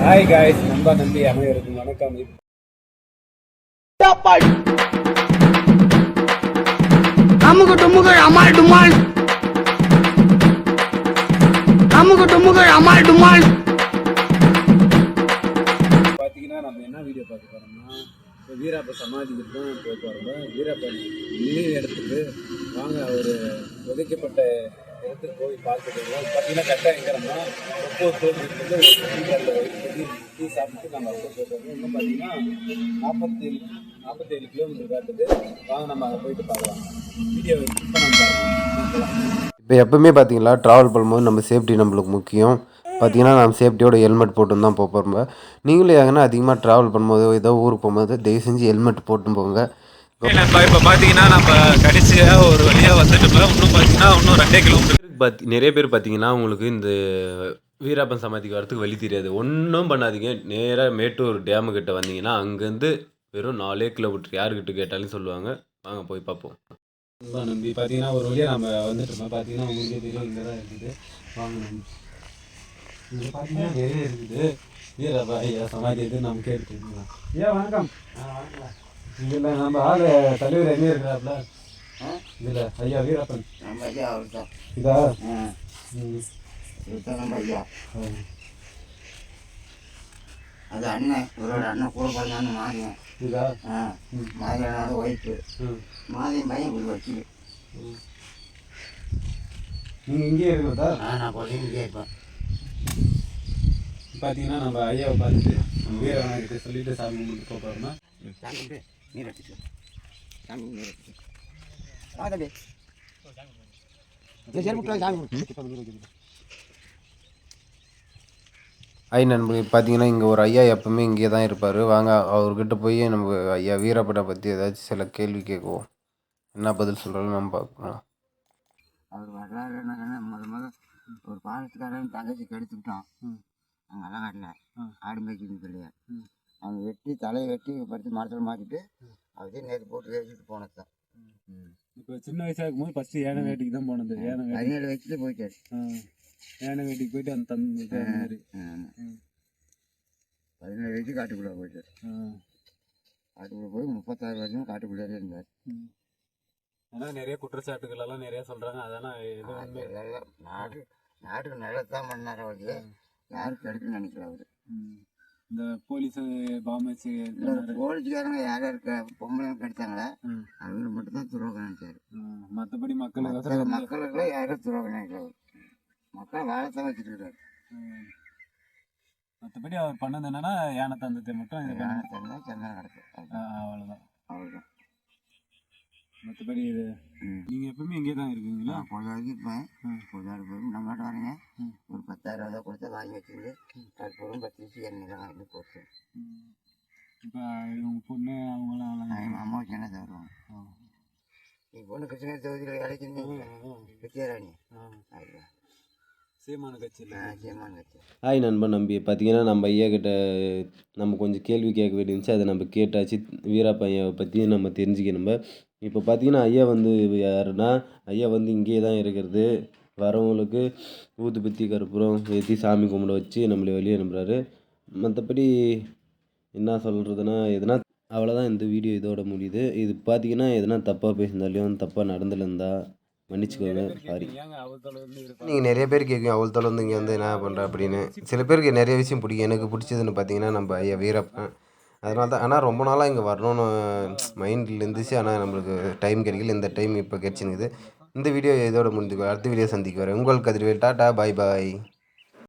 Hi guys நண்பா நம்பி அனைவருக்கும் வணக்கம். அமுகு டுமுகள் அமால் டுமால். அமுகு டுமுகள் அமால் டுமால். பார்த்தீங்கன்னா நம்ம என்ன வீடியோ பார்க்க போறோம்னா வீராப்ப சமாதிக்கு தான் போக போகிறோம் வீராப்பன் நினைவு இடத்துக்கு வாங்க அவர் புதைக்கப்பட்ட இடத்துக்கு போய் பார்த்துக்கலாம் பார்த்தீங்கன்னா கரெக்டாக எங்கிறோம்னா ஒப்போ தோல்விக்கு வந்து சாப்பிட்டு நம்ம அப்படியே போயிட்டு இன்னும் பார்த்தீங்கன்னா நாற்பத்தேழு நாற்பத்தேழு கிலோமீட்டர் காட்டுது வாங்க நம்ம அங்கே போயிட்டு பார்க்கலாம். வீடியோ இப்போ நம்ம இப்போ எப்பவுமே பார்த்தீங்களா ட்ராவல் பண்ணும்போது நம்ம சேஃப்டி நம்மளுக்கு முக்கியம். பார்த்தீங்கன்னா நம்ம சேஃப்டியோட ஹெல்மெட் போட்டு தான் போகிறோம் நீங்களும் ஏங்கன்னா அதிகமாக ட்ராவல் பண்ணும்போது ஏதோ ஊருக்கு போகும்போது தயவு செஞ்சு ஹெல்மெட் போட்டு போங்க. நண்பா இப்போ பார்த்தீங்கன்னா நம்ம கடைசியாக ஒரு வழியாக வந்துட்டோம்ல இன்னும் பார்த்தீங்கன்னா இன்னும் ரெண்டே கிலோமீட்டர் பார்த்தி நிறைய பேர் பார்த்தீங்கன்னா உங்களுக்கு இந்த வீராப்பன் சமாதிக்கு வரத்துக்கு வழி தெரியாது. ஒன்றும் பண்ணாதீங்க. நேராக மேட்டூர் டேமு கிட்ட வந்தீங்கன்னா அங்கேருந்து வெறும் நாலே கிலோமீட்டர் யாருக்கிட்ட கேட்டாலும் சொல்லுவாங்க. வாங்க போய் பார்ப்போம் நம்பி பார்த்தீங்கன்னா ஒரு வழியாக நம்ம வந்துட்டு இருக்கோம். பார்த்தீங்கன்னா உங்களுக்கே தெரியும் இங்கே தான் இருக்குது. வாங்க நம்பி இங்கே பார்த்தீங்கன்னா நிறைய இருக்குது. வீரப்பா ஐயா சமாதி எது நம்ம கேட்டுருக்கலாம் ஐயா வணக்கம். இதில் நம்ம ஆள் தலைவர் எங்கே இருக்கிறாப்ல இதில் ஐயா வீரப்பன். நம்ம ஐயா அவர் தான் இதா. இதுதான் நம்ம ஐயா. அது அண்ணன். இவரோட அண்ணன் கூட பிறந்தான்னு மாறியன் இதா? மாறியனோட ஒய்ஃபு. மாறியன் பையன் இப்படி வச்சு நீங்கள் இங்கேயே இருக்கிறதா? நான் பொழுது இருப்பேன். பார்த்தீங்கன்னா நம்ம ஐயாவை பார்த்துட்டு வீரவனாகிட்ட சொல்லிட்டு சாமி கும்பிட்டு போக போகிறோம்னா நீர் அடிச்சு சாமி நீர் அடிச்சு வா தம்பி சரி முட்டு சாமி கும்பிட்டு ஐ நண்பர்களே பார்த்தீங்கன்னா இங்கே ஒரு ஐயா எப்பவுமே இங்கே தான் இருப்பார் வாங்க அவர்கிட்ட போய் நம்ம ஐயா வீரப்பனை பற்றி ஏதாச்சும் சில கேள்வி கேட்குவோம் என்ன பதில் சொல்கிறாலும் நம்ம பார்க்கலாம் அவர் வர்றாருன்னா முத முத ஒரு பாலத்துக்காரன் தங்கச்சி கெடுத்துக்கிட்டான் ம். அங்கே அலங்காட்டில் ம். ஆடு மேய்ச்சின்னு சொல்லியா அவன் வெட்டி தலையை வெட்டி படுத்து மரத்தில் மாட்டிட்டு அவதே நேற்று போட்டு வேச்சிட்டு போனது தான். இப்போ சின்ன வயசாக இருக்கும்போது ஃபஸ்ட்டு யானை வேட்டைக்கு தான் போனது. வேட்டை. பதினேழு வயசுல போயிட்டாரு. யானை வேட்டைக்கு போயிட்டு அந்த தந்து அந்த மாதிரி. பதினேழு வயசு காட்டுக்குள்ளே போயிட்டார். காட்டுக்குள்ளே போய் முப்பத்தாறு வருஷம் காட்டுக்குள்ளே இருந்தார். ம். ஆனா நிறைய குற்றச்சாட்டுகள் எல்லாம் நிறைய சொல்றாங்க. அதெல்லாம் எது உண்மை அதெல்லாம் நாடு நாட்டுக்கு நல்லதான் பண்ணார் அவரு. யாரும் கெடுக்குன்னு நினைக்கல அவரு. இந்த போலீஸ் இல்லை போலீஸ்காரங்க யார் இருக்க பொம்பளை கெடுத்தாங்களே ம். அவங்க மட்டும் தான் துரோகம் நினைச்சாரு. மற்றபடி மக்களுக்கு மக்களுக்குலாம் யாரும் துரோகம் நினைக்கல. அவரு மக்கள் வாழத்தான் வச்சுட்டு இருக்காரு மற்றபடி அவர் பண்ணது என்னன்னா யானை தந்தத்தை மட்டும் சந்தனம் கிடக்கு ஆ, அவ்வளவுதான். அவ்வளோதான் மற்றபடி இது ம். நீங்க எப்பவுமே இங்கே தான் இருக்கீங்களா? பொழுது வரைக்கும் இருப்பேன். ம். பொழுதாடு போய் நம்மகிட்ட வரேங்க. ஒரு பத்தாயிரம் ரூபா கொடுத்து வாங்கி வச்சுருந்து கற்பூரம் பத்து வச்சு எண்ணெய் வாங்கி போட்டு இப்போ இவங்க பொண்ணு அவங்களாம் எங்கள் அம்மா வச்சு என்ன தருவாங்க ஆ. நீ பொண்ணு கிருஷ்ணகிரி தொகுதியில் வேலைக்கு வித்யாராணி ஆ. சீமான கட்சி ஹாய் நண்பன் நம்பி. பார்த்தீங்கன்னா நம்ம ஐயா கிட்ட நம்ம கொஞ்சம் கேள்வி கேட்க வேண்டியிருந்துச்சு அதை நம்ம கேட்டாச்சு. வீராப்ப ஐயாவை பற்றி நம்ம தெரிஞ்சுக்க நம்ம இப்போ பார்த்தீங்கன்னா ஐயா வந்து யாருன்னா ஐயா வந்து இங்கேயே தான் இருக்கிறது. வரவங்களுக்கு ஊதுபத்தி கற்பூரம் ஏற்றி சாமி கும்பிட வச்சு நம்மளை வெளியே அனுப்புகிறாரு மற்றபடி என்ன சொல்கிறதுனா எதுனா அவ்வளோதான் இந்த வீடியோ இதோட முடியுது. இது பார்த்தீங்கன்னா எதனா தப்பாக பேசியிருந்தாலையும் தப்பாக நடந்துருந்தா மன்னிச்சுக்கோங்க. சாரி நீங்கள் நிறைய பேர் கேட்கும் அவள் தொலை வந்து இங்கே வந்து என்ன பண்ணுற அப்படின்னு. சில பேருக்கு நிறைய விஷயம் பிடிக்கும். எனக்கு பிடிச்சதுன்னு பார்த்தீங்கன்னா நம்ம ஐயா வீரப்பன். அதனால தான். ஆனால் ரொம்ப நாளாக இங்கே வரணும்னு மைண்டில் இருந்துச்சு. ஆனால் நம்மளுக்கு டைம் கிடைக்கல. இந்த டைம் இப்போ கிடைச்சினுக்குது இந்த வீடியோ இதோட முடிஞ்சுக்கோ அடுத்த வீடியோ சந்திக்கு வரேன். உங்கள் கதிர்வேல். டாட்டா பாய் பாய்.